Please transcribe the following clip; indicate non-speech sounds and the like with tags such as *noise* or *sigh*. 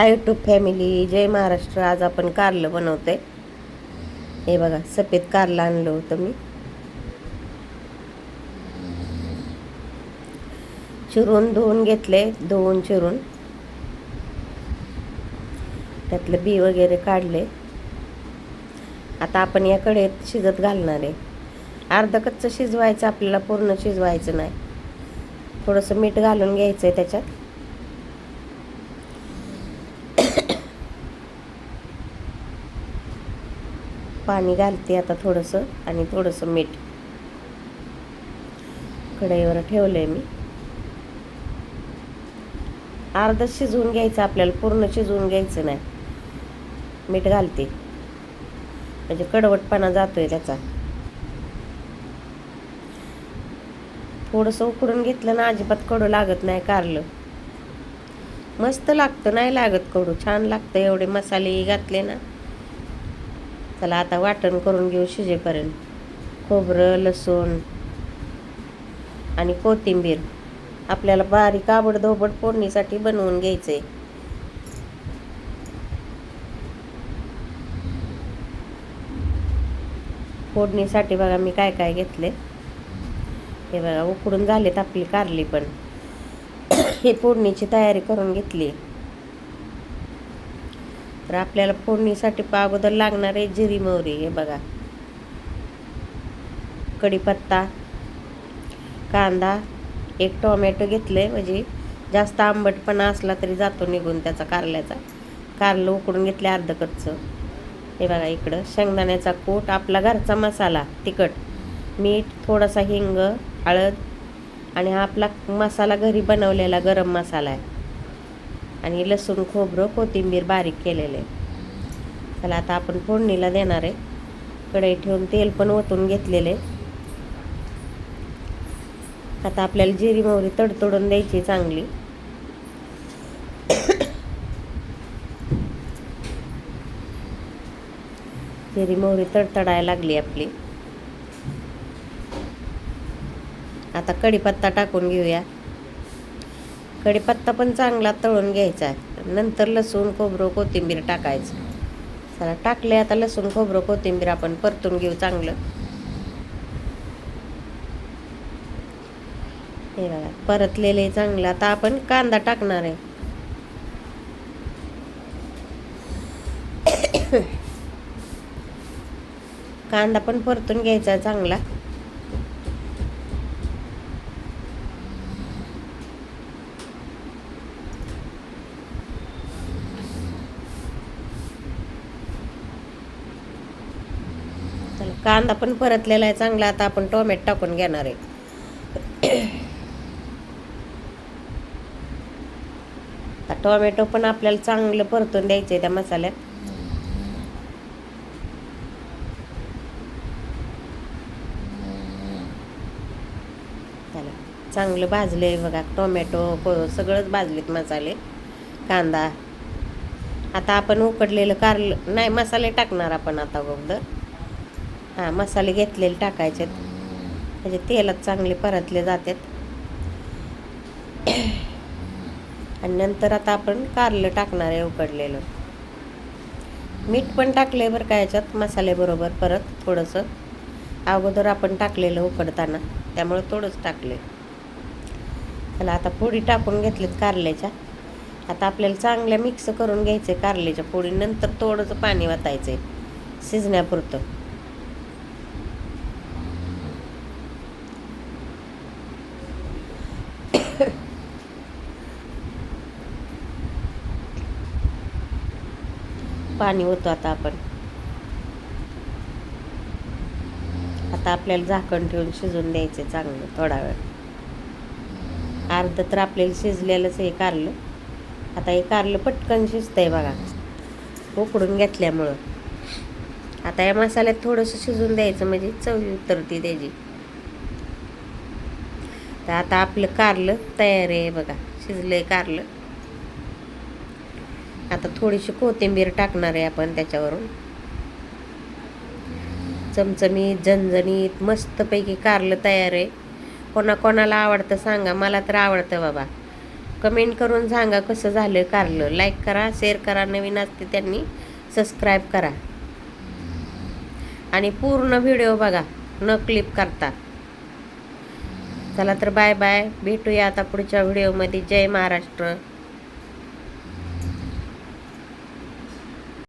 हाय YouTube family जय महाराष्ट्र आज आपण कारलं बनवतोय. हे बघा सफेद कारलं आणलं होतं मी. चिरून धुवून घेतले धुवून चिरून. त्यातलं बी वगैरे काढले आता आपण या कढईत शिजत घालणार आहे. अर्ध कच्चं शिजवायचं आपल्याला पूर्ण शिजवायचं नाही. थोडंसं मीठ घालून घ्यायचं आहे त्याच्यात. पाणी घालते आता थोडंसं आणि थोडंसं मीठ. कढईवर ठेवलं आहे मी. अर्ध शिजवून घ्यायचं आपल्याला पूर्ण शिजवून घ्यायचं नाही. मीठ घालते. म्हणजे कडवटपणा जातोय त्याचा. थोडंसं उकडून घेतलं ना अजिबात कडू लागत नाही कारलं. मस्त लागतं नाही लागत कडू. छान लागतं एवढे मसाले घातले ना. त्याला आता वाटण करून घेऊ शिजेपर्यंत. खोबरं लसूण आणि कोथिंबीर. आपल्याला बारीक आबड धोबड फोडणीसाठी बनवून घ्यायचं आहे फोडणीसाठी बघा मी काय काय घेतले. हे बघा उकडून झालेत आपली कारली पण. ही फोडणीची तयारी करून घेतली. तर आपल्याला फोडणीसाठी अगोदर लागणार आहे जिरी मोहरी हे बघा. कढीपत्ता कांदा एक टोमॅटो घेतले म्हणजे जास्त आंबटपणा असला तरी जातो निघून त्याचा कारल्याचा. कारलं उकडून घेतले अर्ध कच्चं हे बघा इकडं शेंगदाण्याचा कूट आपला घरचा मसाला तिखट मीठ थोडासा हिंग हळद आणि हा आपला मसाला घरी बनवलेला गरम मसाला आहे. आणि लसूण खोबरं कोथिंबीर बारीक केलेले. चला आता आपण फोडणीला देणार आहे. कढई ठेवून तेल पण ओतून घेतलेले. आता आपल्याला जिरी मोहरी तडतडून द्यायची चांगली. जिरी मोहरी तडतडायला लागली आपली. आता कढीपत्ता टाकून घेऊया. कढीपत्ता पण चांगला तळून घ्यायचा आहे. नंतर लसूण खोबरं कोथिंबीर टाकायचं. चला टाकले आता लसूण खोबरं कोथिंबीर आपण परतून घेऊ चांगलं. हे बघा परतलेले चांगलं. आता आपण कांदा टाकणार आहे. *coughs* कांदा पण परतून घ्यायचा चांगला चला कांदा पण परतलेला आहे चांगला. आता आपण टोमॅटो टाकून घेणार आहे. आता टोमॅटो पण आपल्याला चांगलं परतून द्यायचं आहे त्या मसाल्यात. चला चांगलं भाजले बघा. टोमॅटो सगळंच भाजलेत मसाले. कांदा. आता आपण उकडलेलं कारलं नाही मसाले टाकणार आपण आता अगोदर. हां मसाले घेतलेले टाकायचे म्हणजे तेलात चांगले परतले जातात. आणि नंतर आता आपण कारलं टाकणार आहे उकडलेलं. मीठ पण टाकले बरं का याच्यात मसाल्याबरोबर परत थोडंसं. अगोदर आपण टाकलेलं उकडताना त्यामुळे थोडंच टाकले चला आता पोळी टाकून घेतलीत कारल्याच्या. आता आपल्याला चांगल्या मिक्स करून घ्यायचं आहे कारल्याच्या पोळी नंतर थोडंसं पाणी वाचायचं आहे शिजण्यापुरतं. *laughs* पाणी होतं आता आपण. आता आपल्याला झाकण ठेवून शिजून द्यायचे चांगलं थोडा वेळ. अर्ध तर आपल्याला शिजलेलंच हे कारलं आता हे कारलं पटकन शिजतंय बघा. उकडून घेतल्यामुळं. आता या मसाल्यात थोडंसं शिजून द्यायचं म्हणजे चव उतरती त्याची. तर आता आपलं कारलं तयार आहे बघा शिजलं आहे कारलं. आता थोडीशी कोथिंबीर टाकणार आहे आपण त्याच्यावरून. चमचमीत झणझणीत मस्तपैकी कारलं तयार आहे. कोणा कोणाला आवडतं सांगा मला तर आवडतं बाबा. कमेंट करून सांगा कसं झालं कारलं. लाईक करा शेअर करा नवीन असते त्यांनी सबस्क्राईब करा. आणि पूर्ण व्हिडिओ बघा न क्लिप करता. चला तर बाय बाय. भेटूया आता पुढच्या व्हिडिओमध्ये. जय महाराष्ट्र.